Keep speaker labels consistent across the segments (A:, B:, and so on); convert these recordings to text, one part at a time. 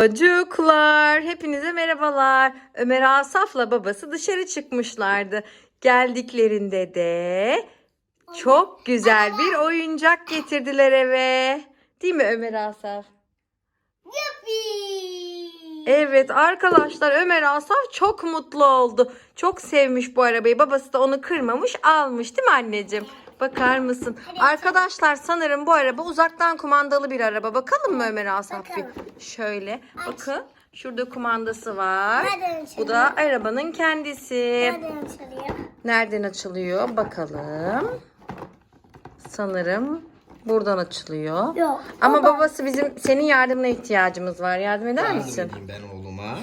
A: Çocuklar, hepinize merhabalar. Ömer Asaf'la babası dışarı çıkmışlardı. Geldiklerinde de çok güzel bir oyuncak getirdiler eve. Değil mi Ömer Asaf? Evet arkadaşlar Ömer Asaf çok mutlu oldu. Çok sevmiş bu arabayı. Babası da onu kırmamış almış değil mi anneciğim? Bakar mısın? Arkadaşlar sanırım bu araba uzaktan kumandalı bir araba. Bakalım mı Ömer Asaf? bir? Şöyle bakın. Şurada kumandası var.
B: Nereden
A: Bu da arabanın kendisi.
B: Nereden açılıyor?
A: Nereden açılıyor? Bakalım. Sanırım buradan açılıyor.
B: Yok.
A: Ama babası bizim senin yardımına ihtiyacımız var. Yardım eder
C: Yardım
A: misin?
C: edeyim ben oğluma.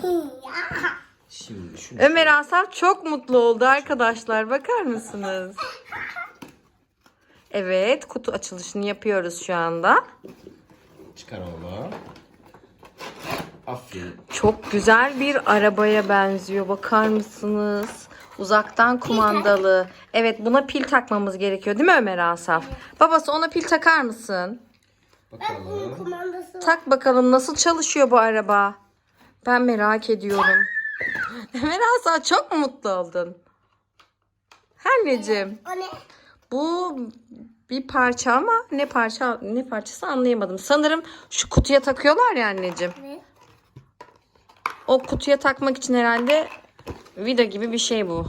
C: Şimdi şunu
A: Ömer Asaf çok mutlu oldu arkadaşlar. Bakar mısınız? Evet, kutu açılışını yapıyoruz şu anda.
C: çıkar oğlum. Aferin.
A: Çok güzel bir arabaya benziyor. Bakar mısınız? Uzaktan kumandalı. Evet, buna pil takmamız gerekiyor, değil mi Ömer Asaf? Babası ona pil takar mısın?
C: Bakalım.
B: kumandası var.
A: Tak bakalım nasıl çalışıyor bu araba? Ben merak ediyorum. Ömer Asaf çok mu mutlu oldun? Anneciğim.
B: O ne?
A: Bu bir parça ama ne parça ne parçası anlayamadım. Sanırım şu kutuya takıyorlar ya anneciğim.
B: Ne?
A: O kutuya takmak için herhalde vida gibi bir şey bu.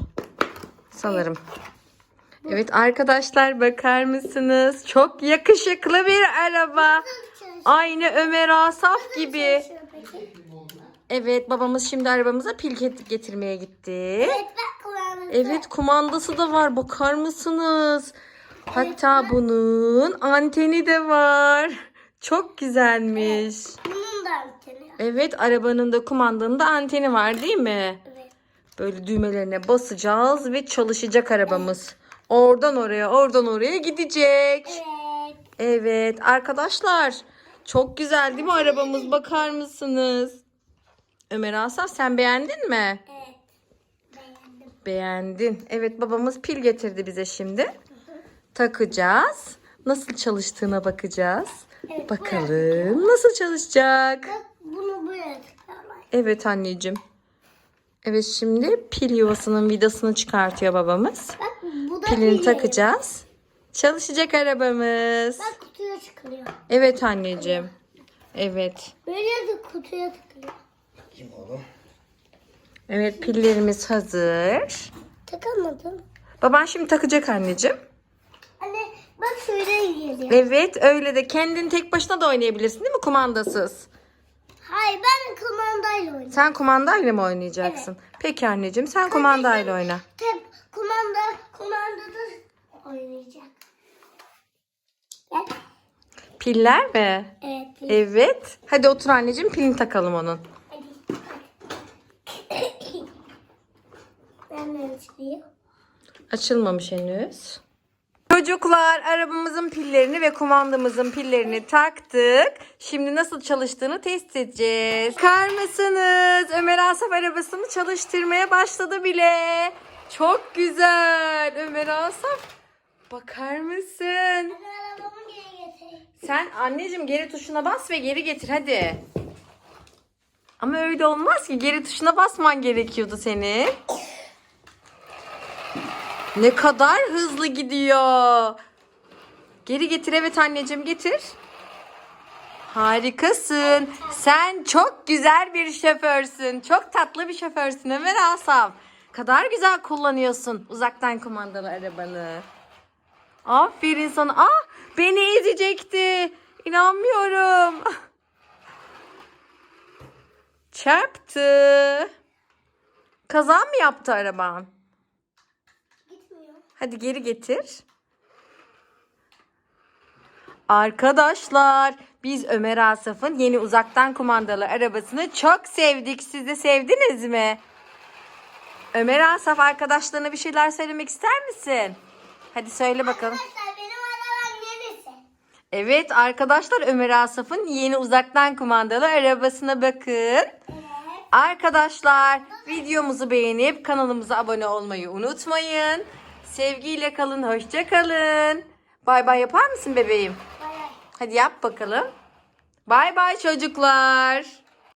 A: Sanırım. Evet arkadaşlar bakar mısınız? Çok yakışıklı bir araba. Aynı Ömer Asaf gibi. Evet babamız şimdi arabamıza pil get- getirmeye gitti.
B: Evet bak kumandası.
A: Evet kumandası da var bakar mısınız? Hatta bunun anteni de var. Çok güzelmiş.
B: Bunun da anteni.
A: Evet arabanın da kumandanın da anteni var değil mi? Böyle düğmelerine basacağız ve çalışacak arabamız. Oradan oraya oradan oraya gidecek.
B: Evet.
A: Evet arkadaşlar çok güzel değil mi arabamız bakar mısınız? Ömer Asaf sen beğendin mi?
B: Evet. Beğendim.
A: Beğendin. Evet babamız pil getirdi bize şimdi. Takacağız. Nasıl çalıştığına bakacağız.
B: Evet,
A: Bakalım nasıl çalışacak.
B: Bak bunu buraya tıklarlar.
A: Evet anneciğim. Evet şimdi pil yuvasının vidasını çıkartıyor babamız.
B: Bak bu da
A: Pilini
B: pili.
A: takacağız. Çalışacak arabamız.
B: Bak kutuya çıkılıyor.
A: Evet anneciğim. Evet.
B: Böyle de kutuya tıkılıyor.
C: Kim oğlum?
A: Evet pillerimiz hazır.
B: Takamadım.
A: Baban şimdi takacak anneciğim.
B: Anne bak şöyle geliyor.
A: Evet öyle de kendin tek başına da oynayabilirsin değil mi kumandasız?
B: Hayır ben kumandayla oynayacağım.
A: Sen kumandayla mı oynayacaksın? Peki anneciğim sen kumandayla oyna.
B: Tep kumanda kumandada oynayacak. Gel.
A: Piller mi?
B: Evet.
A: Evet. Hadi otur anneciğim pilini takalım onun.
B: Hadi. ben de çıkayım.
A: Açılmamış henüz. Çocuklar arabamızın pillerini ve kumandamızın pillerini taktık. Şimdi nasıl çalıştığını test edeceğiz. Bakar mısınız? Ömer Asaf arabasını çalıştırmaya başladı bile. Çok güzel. Ömer Asaf bakar mısın?
B: Hadi arabamı geri getir.
A: Sen anneciğim geri tuşuna bas ve geri getir hadi. Ama öyle olmaz ki. Geri tuşuna basman gerekiyordu senin. Ne kadar hızlı gidiyor. Geri getir evet anneciğim getir. Harikasın. Sen çok güzel bir şoförsün. Çok tatlı bir şoförsün Ömer Asaf. Kadar güzel kullanıyorsun uzaktan kumandalı arabanı. Aferin sana. Ah beni ezecekti. İnanmıyorum. Çarptı. Kaza mı yaptı araban? Hadi geri getir. Arkadaşlar biz Ömer Asaf'ın yeni uzaktan kumandalı arabasını çok sevdik. Siz de sevdiniz mi? Ömer Asaf arkadaşlarına bir şeyler söylemek ister misin? Hadi söyle bakalım.
B: Arkadaşlar benim arabam neresi?
A: Evet arkadaşlar Ömer Asaf'ın yeni uzaktan kumandalı arabasına bakın.
B: Evet.
A: Arkadaşlar videomuzu beğenip kanalımıza abone olmayı unutmayın. Sevgiyle kalın, hoşça kalın. Bay bay yapar mısın bebeğim?
B: Bay bay.
A: Hadi yap bakalım. Bay bay çocuklar.